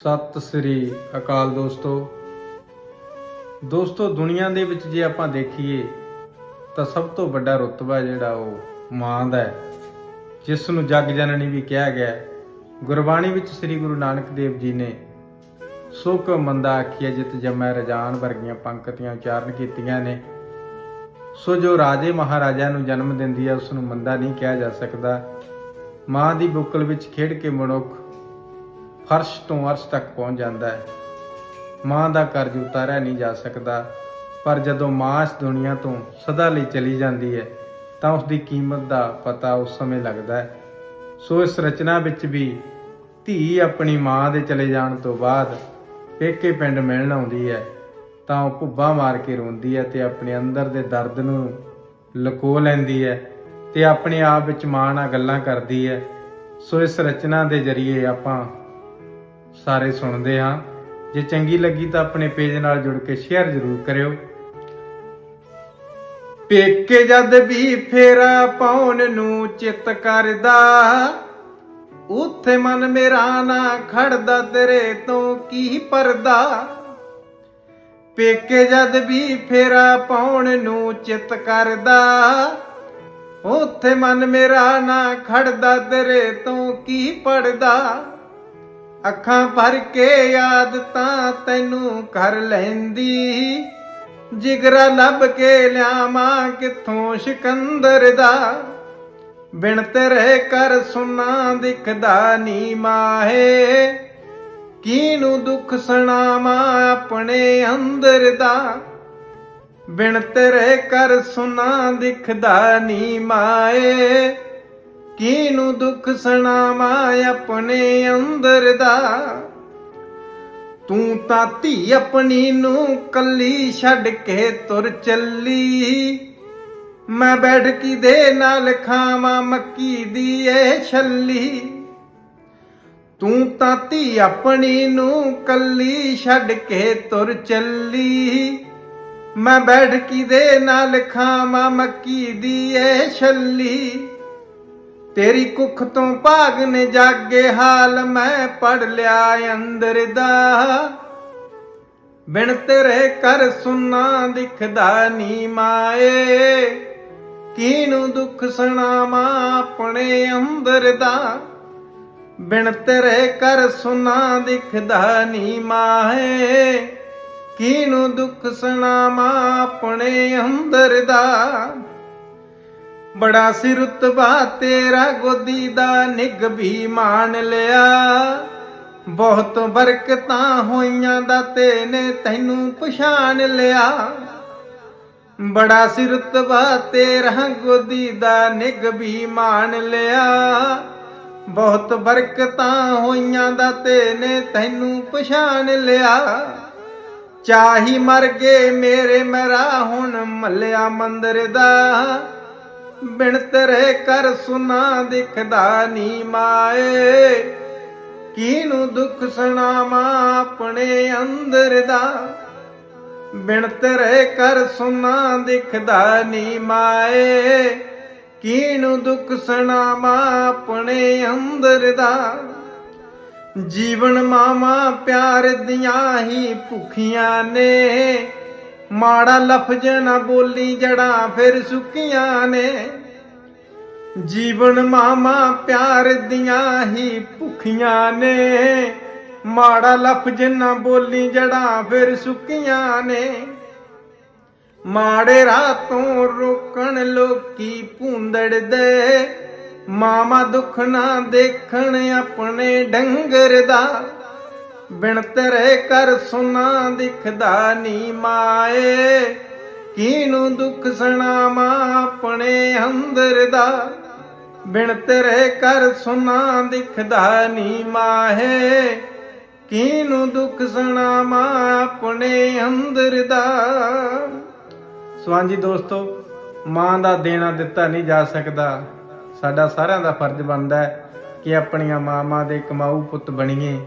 ਸਤਿ ਸ੍ਰੀ ਅਕਾਲ ਦੋਸਤੋ। ਦੋਸਤੋ, ਦੁਨੀਆ ਦੇ ਵਿੱਚ ਜੇ ਆਪਾਂ ਦੇਖੀਏ, ਤਾਂ ਸਭ ਤੋਂ ਵੱਡਾ ਰੁਤਬਾ ਜਿਹੜਾ ਉਹ ਮਾਂ ਦਾ ਹੈ, ਜਿਸ ਨੂੰ ਜਗ ਜਨਨੀ ਵੀ ਕਿਹਾ ਗਿਆ ਗੁਰਬਾਣੀ ਵਿੱਚ ਸ੍ਰੀ ਗੁਰੂ ਨਾਨਕ ਦੇਵ ਜੀ ਨੇ ਸੁਖ ਮੰਦਾ ਆਖੀਏ ਜਿਤ ਜਮੈ ਰਜਾਨ ਵਰਗੀਆਂ ਪੰਕਤੀਆਂ ਉਚਾਰਨ ਕੀਤੀਆਂ ਨੇ। ਸੋ ਜੋ ਰਾਜੇ ਮਹਾਰਾਜਾ ਨੂੰ ਜਨਮ ਦਿੰਦੀ ਹੈ ਉਸ ਨੂੰ ਮੰਦਾ ਨਹੀਂ ਕਿਹਾ ਜਾ ਸਕਦਾ। ਮਾਂ ਦੀ ਬੁੱਕਲ ਵਿੱਚ ਖੇਡ ਕੇ ਮਨੁੱਖ ਫਰਸ਼ ਤੋਂ ਅਰਸ਼ ਤੱਕ ਪਹੁੰਚ ਜਾਂਦਾ ਹੈ। ਮਾਂ ਦਾ ਕਰਜ਼ ਉਤਾਰਿਆ ਨਹੀਂ ਜਾ ਸਕਦਾ, ਪਰ ਜਦੋਂ ਮਾਂ ਇਸ ਦੁਨੀਆ ਤੋਂ ਸਦਾ ਲਈ ਚਲੀ ਜਾਂਦੀ ਹੈ, ਤਾਂ ਉਸ ਦੀ ਕੀਮਤ ਦਾ ਪਤਾ ਉਸ ਸਮੇਂ ਲੱਗਦਾ ਹੈ। ਸੋ ਇਸ ਰਚਨਾ ਵਿੱਚ ਵੀ ਧੀ ਆਪਣੀ ਮਾਂ ਦੇ ਚਲੇ ਜਾਣ ਤੋਂ ਬਾਅਦ ਪੇਕੇ ਪਿੰਡ ਮਿਲਣ ਆਉਂਦੀ ਹੈ, ਤਾਂ ਉਹ ਭੁੱਬਾ ਮਾਰ ਕੇ ਰੋਂਦੀ ਹੈ ਤੇ ਆਪਣੇ ਅੰਦਰ ਦੇ ਦਰਦ ਨੂੰ ਲੁਕੋ ਲੈਂਦੀ ਹੈ ਤੇ ਆਪਣੇ ਆਪ ਵਿੱਚ ਮਾਂ ਨਾਲ ਗੱਲਾਂ ਕਰਦੀ ਹੈ। ਸੋ ਇਸ ਰਚਨਾ ਦੇ ਜ਼ਰੀਏ ਆਪਾਂ ਸਾਰੇ ਸੁਣਦੇ ਹਾਂ। ਜੇ ਚੰਗੀ ਲੱਗੀ ਤਾਂ ਆਪਣੇ ਪੇਜ ਨਾਲ ਜੁੜ ਕੇ ਸ਼ੇਅਰ ਜ਼ਰੂਰ ਕਰਿਓ। ਪੇਕੇ ਜਦ ਵੀ ਫੇਰਾ ਪਾਉਣ ਨੂੰ ਚਿੱਤ ਕਰਦਾ, ਉੱਥੇ ਮਨ ਮੇਰਾ ਨਾ ਖੜਦਾ ਤੇਰੇ ਤੋਂ ਕੀ ਪਰਦਾ। ਪੇਕੇ ਜਦ ਵੀ ਫੇਰਾ ਪਾਉਣ ਨੂੰ ਚਿੱਤ ਕਰਦਾ, ਉੱਥੇ ਮਨ ਮੇਰਾ ਨਾ ਖੜਦਾ ਤੇਰੇ ਤੋਂ ਕੀ ਪੜਦਾ ਅੱਖਾਂ ਭਰ ਕੇ ਯਾਦ ਤਾਂ ਤੈਨੂੰ ਕਰ ਲੈਂਦੀ। ਜਿਗਰਾ ਲੱਭ ਕੇ ਲਿਆਵਾਂ ਕਿੱਥੋਂ ਸਿਕੰਦਰ ਦਾ। ਬਿਨ ਤੇਰੇ ਕਰ ਸੁਨਾ ਦਿਖਦਾ ਨੀ ਮਾਹੇ। ਕੀਨੂੰ ਦੁੱਖ ਸੁਣਾਵਾਂ ਆਪਣੇ ਅੰਦਰ ਦਾ। ਬਿਨ ਤੇਰੇ ਕਰ ਸੁਨਾ ਦਿਖਦਾ ਨੀ ਮਾਏ ਕੀਨੂੰ ਦੁੱਖ ਸੁਣਾਵਾਂ ਆਪਣੇ ਅੰਦਰ ਦਾ? ਤੂੰ ਤਾਂ ਧੀ ਆਪਣੀ ਨੂੰ ਕੱਲੀ ਛੱਡ ਕੇ ਤੁਰ ਚੱਲੀ। ਮੈਂ ਬੈਠ ਕੀ ਦੇ ਨਾਲ ਖਾਵਾਂ ਮੱਕੀ ਦੀ ਏ ਛੱਲੀ। ਤੂੰ ਤਾਂ ਧੀ ਆਪਣੀ ਨੂੰ ਕੱਲੀ ਛੱਡ ਕੇ ਤੁਰ ਚੱਲੀ। ਮੈਂ ਬੈਠ ਕੀ ਦੇ ਨਾਲ ਖਾਵਾਂ ਮੱਕੀ ਦੀ ਏ ਛੱਲੀ। ਤੇਰੀ ਕੁੱਖ ਤੋਂ ਭਾਗ ਨੇ ਜਾਗੇ ਹਾਲ ਮੈਂ ਪੜ ਲਿਆ ਅੰਦਰ ਦਾ। ਬਿਨ ਤੇਰੇ ਕਰ ਸੁਨਾ ਦਿਖਦਾ ਨੀ ਮਾਏ। ਕੀਨੂੰ ਦੁੱਖ ਸੁਣਾਵਾਂ ਆਪਣੇ ਅੰਦਰ ਦਾ। ਬਿਨ ਤੇਰੇ ਕਰ ਸੁਨਾ ਦਿਖਦਾ ਨੀ ਮਾਏ। ਕੀਨੂੰ ਦੁੱਖ ਸੁਣਾਵਾਂ ਆਪਣੇ ਅੰਦਰ ਦਾ। ਬੜਾ ਸੀ ਰੁਤਬਾ ਤੇਰਾ ਗੋਦੀ ਦਾ ਨਿਗ ਵੀ ਮਾਣ ਲਿਆ। ਬਹੁਤ ਬਰਕਤਾਂ ਹੋਈਆਂ ਦਾ ਨੇ ਤੈਨੂੰ ਪਛਾਣ ਲਿਆ। ਬੜਾ ਸੀ ਰੁਤਬਾ ਤੇਰਾ ਗੋਦੀ ਦਾ ਨਿਗ ਵੀ ਮਾਣ ਲਿਆ। ਬਹੁਤ ਬਰਕਤਾਂ ਹੋਈਆਂ ਦਾ ਨੇ ਤੈਨੂੰ ਪਛਾਣ ਲਿਆ। ਚਾਹੀ ਮਰ ਗਏ ਮੇਰੇ ਮਰਾ, ਹੁਣ ਮੱਲਿਆ ਮੰਦਰ ਦਾ। ਬਿਨ ਤੇਰੇ ਕਰ ਸੁਨਾ ਦਿਖਦਾ ਨੀ ਮਾਏ। ਕੀਨੂੰ ਦੁੱਖ ਸੁਣਾਵਾਂ ਆਪਣੇ ਅੰਦਰ ਦਾ? ਬਿਨ ਤੇਰੇ ਕਰ ਸੁਨਾ ਦਿਖਦਾ ਨੀ ਮਾਏ। ਕੀਨੂੰ ਦੁੱਖ ਸੁਣਾਵਾਂ ਆਪਣੇ ਅੰਦਰ ਦਾ? ਜੀਵਨ ਮਾਮਾ ਪਿਆਰ ਦੀਆਂ ਹੀ ਭੁਖੀਆਂ ਨੇ। ਮਾੜਾ ਲਫ਼ਜ਼ ਨਾ ਬੋਲੀ ਜੜਾਂ ਫਿਰ ਸੁੱਕੀਆਂ ਨੇ। ਜੀਵਨ ਮਾਮਾ ਪਿਆਰ ਦੀਆਂ ਹੀ ਭੁੱਖੀਆਂ ਨੇ। ਮਾੜਾ ਲਫ਼ਜ਼ ਨਾ ਬੋਲੀ ਜੜਾਂ ਫਿਰ ਸੁੱਕੀਆਂ ਨੇ। ਮਾੜੇ ਰਾਤੋਂ ਰੋਕਣ ਲੋਕੀ ਭੂੰਦੜ ਦੇ। ਮਾਮਾ ਦੁੱਖ ਨਾ ਦੇਖਣ ਆਪਣੇ ਡੰਗਰ ਦਾ। ਬਿਨ ਤੇਰੇ ਕਰ ਸੁਨਾ ਦਿਖਦਾ ਨੀ ਮਾਏ। ਕੀਨੂੰ ਦੁੱਖ ਸੁਣਾਵਾਂ ਆਪਣੇ ਅੰਦਰ ਦਾ? ਬਿਨ ਤੇਰੇ ਕਰ ਸੁਨਾ ਦਿਖਦਾ ਨੀ ਮਾਹੇ ਕੀਨੂੰ ਦੁੱਖ ਸੁਣਾਵਾਂ ਆਪਣੇ ਅੰਦਰ ਦਾ? ਸਵਾਂਜੀ ਦੋਸਤੋ, ਮਾਂ ਦਾ ਦੇਣਾ ਦਿੱਤਾ ਨਹੀਂ ਜਾ ਸਕਦਾ। ਸਾਡਾ ਸਾਰਿਆਂ ਦਾ ਫਰਜ਼ ਬਣਦਾ ਹੈ ਕਿ ਆਪਣੀਆਂ ਮਾਵਾਂ ਦੇ ਕਮਾਊ ਪੁੱਤ ਬਣੀਏ।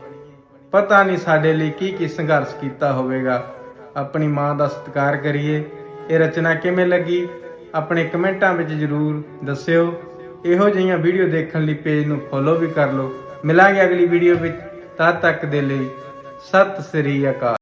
ਪਤਾ ਨਹੀਂ ਸਾਡੇ ਲਈ ਕੀ ਕੀ ਸੰਘਰਸ਼ ਕੀਤਾ ਹੋਵੇਗਾ। ਆਪਣੀ ਮਾਂ ਦਾ ਸਤਿਕਾਰ ਕਰੀਏ। ਇਹ ਰਚਨਾ ਕਿਵੇਂ ਲੱਗੀ? ਆਪਣੇ ਕਮੈਂਟਾਂ ਵਿੱਚ ਜਰੂਰ ਦੱਸਿਓ। ਇਹੋ ਜਿਹੀਆਂ ਵੀਡੀਓ ਦੇਖਣ ਲਈ ਪੇਜ ਨੂੰ ਫੋਲੋ ਵੀ ਕਰ ਲਓ। ਮਿਲਾਂਗੇ ਅਗਲੀ ਵੀਡੀਓ ਵਿੱਚ। ਤਦ ਤੱਕ ਦੇ ਲਈ ਸਤਿ ਸ੍ਰੀ ਅਕਾਲ।